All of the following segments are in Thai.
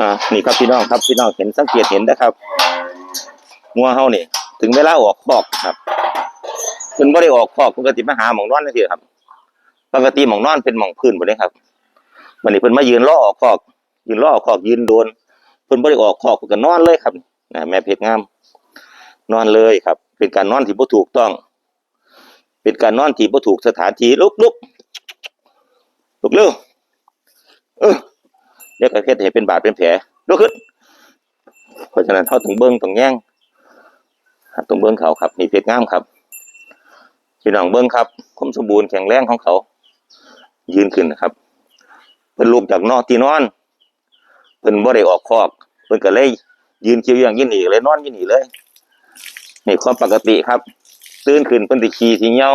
อ่านี่ครับพี่น้องครับพี่น้องเห็นสังเกตเห็นนะครับงัวเฮานี่ ถึงเวลาออกคอกครับเพิ่นบ่ได้ออกคอกปกติมาหาหมองนอนจังซี่ครับ ปกติหมองนอนเป็นหมองพื้นบ่ได้ครับวันนี้เพิ่นมายืนรอออกคอก ยืนรอออกคอกยืนโดนเพิ่นบ่ได้ออกคอกเพิ่นก็นอนเลยครับนะแม่เพชรงาม นอนเลยครับ เป็นการนอนที่บ่ถูกต้อง เป็นการนอนที่บ่ถูกสถานที่ลุกลุกลุกเร็ว เออเดี๋ยวก็เฮ็ดให้เป็นบาดเป็นแผลลุกขึ้นเพราะฉะนั้นเฮาต้องเบิ่งต้องแย่งต้องเบิ่งเขาครับนี่เพชรงามครับพี่น้องเบิ่งครับคมสมบูรณ์แข็งแรงของเขา ยืนขึ้นนะครับเพิ่นลุกจากนอนที่นอนเพิ่นบ่ได้ออกคอกเพิ่นก็เลย ยืนเคี้ยวอย่างยืนหนีเลยนอนยืนหนีเลยนี่ความปกติครับ ตื่นขึ้นเพิ่นสิขี่สิเหยียว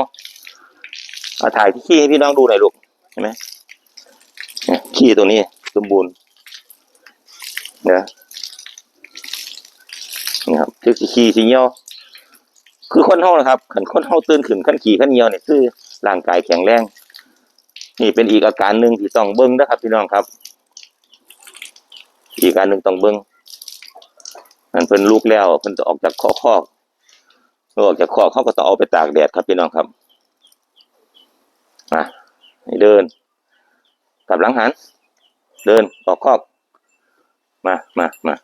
เอาถ่ายที่ขี้ให้พี่น้องดูหน่อยลูกเห็นไหม ขี้ตัวนี้สมบูรณ์นี่ยนี่ครับคือขี่สิเหยียวคือคนเฮานะครับขันคนเฮาตื่นขึ้นขันขี่ขันเหยียวเนี่ยคือร่างกายแข็งแรงนี่เป็นอีกอาการหนึ่งที่ต้องเบิ้งนะครับพี่น้องครับ อีกอาการหนึ่งต้องเบิ้งมันเพิ่นลูกแล้วเพิ่นจะออกจากคอคอกออกจากคอกเขาก็ต้องเอาไปตากแดดครับพี่น้องครับมาให้เดิน กลับหลังหัน เดินออกคอก มามามา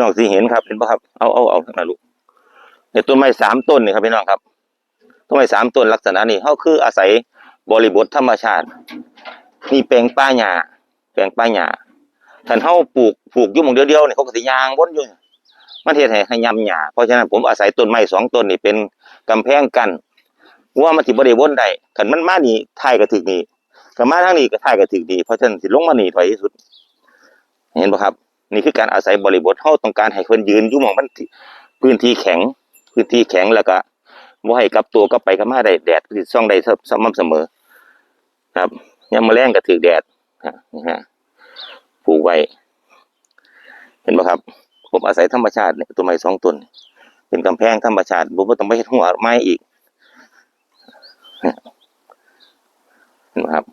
น้องสิเห็นครับเห็นปะครับเอาเอาเอาทางนั้นลูกเห็นต้นไม้สามต้นนี่ครับพี่น้องครับต้นไม้สามต้นลักษณะนี้เขาคืออาศัยบริบทธรรมชาตินี่แปลงป้าหญ้าแปลงป้าหญ้าท่าเขาปลูกปลูกยู่หมองเดียวๆเนี่ยเขาก็สิยางวนอยู่มันเฮ็ดให้ให้ยำหญ้าเพราะฉะนั้นผมอาศัยต้นไม้สองต้นนี่เป็นกำแพงกันว่ามันสิบ่ได้วนได้คันมันมานี่ทายก็ถึกนี่ก็มาทางนี้ก็ทายก็ถึกนี่เพราะฉะนั้นสิลงมานี่ถอยที่สุด เห็นปะครับ นี่คือการอาศัยบริบทเขาต้องการให้คนยืนอยู่หมองมันพื้นที่แข็ง พื้นที่แข็งแล้วก็บ่ให้กับตัวกลับไปกับมาได้แดดที่ซ่องได้สม่ำเสมอ ครับยามมาแรงก็ถือแดดฮะฮะปลูกไว้ เห็นป่ะครับ ผมอาศัยธรรมชาติเนี่ยตัวไม้สองต้นเป็นกำแพงธรรมชาติผมบ่ต้องไปเฮ็ดหัวไม้อีกเห็นป่ะครับ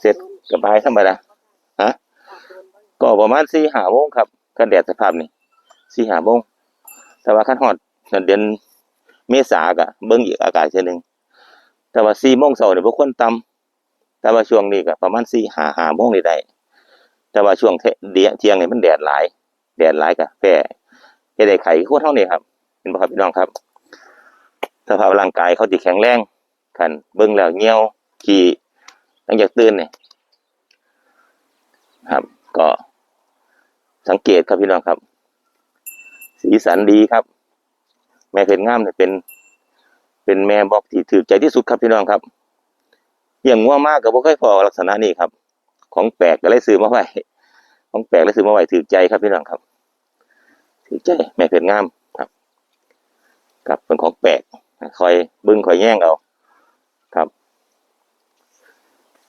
เสร็จ กับบายธรรมดาฮะก็ประมาณสี่หาโมงครับกันแดดสภาพนี่สี่หาโมงแต่ว่าขั้นฮอดเดือนเมษากะเบิ่งอีกอากาศเช่นหนึ่งแต่ว่าสี่โมงเช้าเนี่ยพวกคนต่ำแต่ว่าช่วงนี้ก็ประมาณสี่หาหาโมงนี่ได้แต่ว่าช่วงเทเดียเที่ยงเนี่ยมันแดดหลาย แดดหลายกะแพ้เฮ็ดให้ไข้โคตรเท่านี้ครับเห็นบ่ครับพี่น้องครับ สภาพร่างกายเขาสิแข็งแรงคันเบิ่งแล้วเหี่ยวขี้หลังจากตื่นเนี่ย ครับ ก็สังเกตครับพี่น้องครับ สีสันดีครับ แม่เพชรงามเนี่ยเป็น เป็นแม่บอกที่ถือใจที่สุดครับพี่น้องครับอย่างงัวมากกับพวกเคยพอลักษณะนี้ครับ ของแปลกก็เลยซื้อมาไว้ของแปลกเลยซื้อมาไว้ถือใจครับพี่น้องครับถือใจแม่เพชรงามครับ ครับเป็นของแปลกคอยบึ้งคอยแย่งเอา